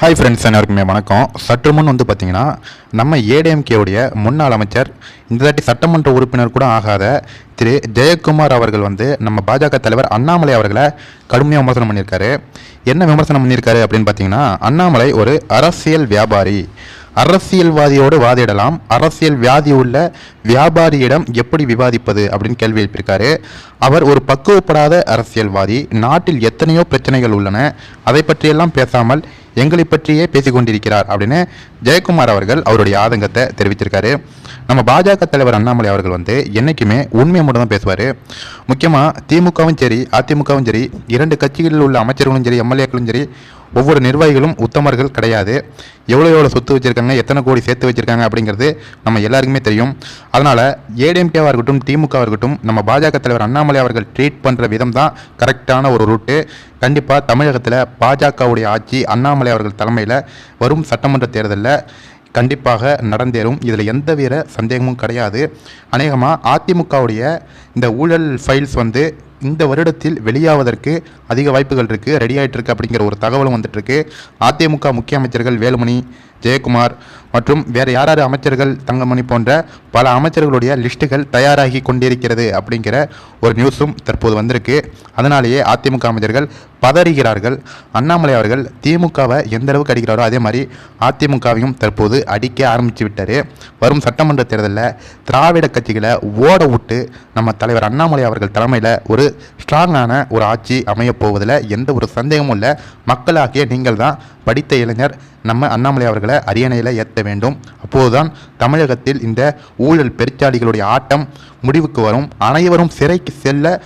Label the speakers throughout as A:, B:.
A: Hi friends அனைவருக்குமே வணக்கம். சற்று முன் வந்து பார்த்தீங்கன்னா நம்ம ஏடிஎம்கேவுடைய முன்னாள் அமைச்சர் இந்த தாட்டி சட்டமன்ற உறுப்பினர் கூட ஆகாத திரு ஜெயக்குமார் அவர்கள் வந்து நம்ம பாஜக தலைவர் அண்ணாமலை அவர்களை கடுமையாக விமர்சனம் பண்ணியிருக்காரு. என்ன விமர்சனம் பண்ணியிருக்காரு அப்படின்னு பார்த்தீங்கன்னா அண்ணாமலை ஒரு அரசியல் வியாபாரி. அரசியல்வாதியோடு வாதிடலாம் அரசியல் வியாதி உள்ள வியாபாரியிடம் எப்படி விவாதிப்பது அப்படின்னு கேள்வி எழுப்பியிருக்காரு. அவர் ஒரு பக்குவப்படாத அரசியல்வாதி நாட்டில் எத்தனையோ பிரச்சனைகள் உள்ளன அதை பற்றியெல்லாம் பேசாமல் எங்களை பற்றியே பேசிக்கொண்டிருக்கிறார் அப்படின்னு ஜெயக்குமார் அவர்கள் அவருடைய ஆதங்கத்தை தெரிவிச்சிருக்காரு. நம்ம பாஜக தலைவர் அண்ணாமலை அவர்கள் வந்து என்றைக்குமே உண்மையை மட்டும் தான் பேசுவார். முக்கியமாக திமுகவும் சரி அதிமுகவும் சரி இரண்டு கட்சிகளில் உள்ள அமைச்சர்களும் சரி எம்எல்ஏக்களும் சரி ஒவ்வொரு நிர்வாகிகளும் உத்தமர்கள் கிடையாது. எவ்வளோ எவ்வளோ சொத்து வச்சுருக்காங்க எத்தனை கோடி சேர்த்து வச்சுருக்காங்க அப்படிங்கிறது நம்ம எல்லாருக்குமே தெரியும். அதனால் ஏடிஎம்கேவாக இருக்கட்டும் திமுகவாக இருக்கட்டும் நம்ம பாஜக தலைவர் அண்ணாமலை அவர்கள் ட்ரீட் பண்ணுற விதம் தான் கரெக்டான ஒரு ரூட்டு. கண்டிப்பாக தமிழகத்தில் பாஜகவுடைய ஆட்சி அண்ணாமலை அவர்கள் தலைமையில் வரும் சட்டமன்ற தேர்தலில் கண்டிப்பாக நடந்தேறும். இதில் எந்த வித சந்தேகமும் கிடையாது. அநேகமாக அதிமுகவுடைய இந்த ஊழல் ஃபைல்ஸ் வந்து இந்த வருடத்தில் வெளியாவதற்கு அதிக வாய்ப்புகள் இருக்குது ரெடி ஆகிட்டு இருக்கு அப்படிங்கிற ஒரு தகவலும் வந்துட்டுருக்கு. அதிமுக முக்கிய அமைச்சர்கள் வேலுமணி ஜெயக்குமார் மற்றும் வேறு யார் யார் அமைச்சர்கள் தங்கமணி போன்ற பல அமைச்சர்களுடைய லிஸ்ட்டுகள் தயாராகி கொண்டிருக்கிறது அப்படிங்கிற ஒரு நியூஸும் தற்போது வந்திருக்கு. அதனாலேயே அதிமுக அமைச்சர்கள் பதறுகிறார்கள். அண்ணாமலை அவர்கள் திமுகவை எந்த அளவுக்கு அடிக்கிறாரோ அதே மாதிரி அதிமுகவையும் தற்போது அடிக்க ஆரம்பித்து விட்டார். வரும் சட்டமன்ற தேர்தலில் திராவிட கட்சிகளை ஓட விட்டு நம்ம தலைவர் அண்ணாமலை அவர்கள் தலைமையில் ஒரு ஸ்ட்ராங்கான ஒரு ஆட்சி அமையப் போவதில் எந்த ஒரு சந்தேகமும் இல்லை. மக்களாகிய நீங்கள் தான் படித்த இளைஞர் நம்ம அண்ணாமலை அவர்களை அரியணையில் ஏற்ற வேண்டும். அப்போதுதான் தமிழகத்தில் இந்த ஊழல் பெருச்சாளிகளுடைய ஆட்டம் முடிவுக்கு வரும். அனைவரும் சிறைக்கு செல்ல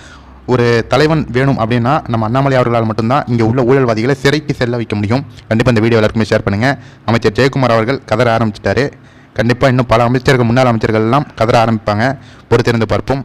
A: ஒரு தலைவன் வேணும் அப்படின்னா நம்ம அண்ணாமலை அவர்களால் மட்டும்தான் இங்கே உள்ள ஊழல்வாதிகளை சிறைக்கு செல்ல வைக்க முடியும். கண்டிப்பாக இந்த வீடியோ எல்லாருக்குமே ஷேர் பண்ணுங்கள் அமைச்சர் ஜெயக்குமார் அவர்கள் கதற ஆரம்பிச்சிட்டாரு. கண்டிப்பாக இன்னும் பல அமைச்சர்கள் முன்னாள் அமைச்சர்கள்லாம் கதற ஆரம்பிப்பாங்க. பொறுத்திருந்து பார்ப்போம்.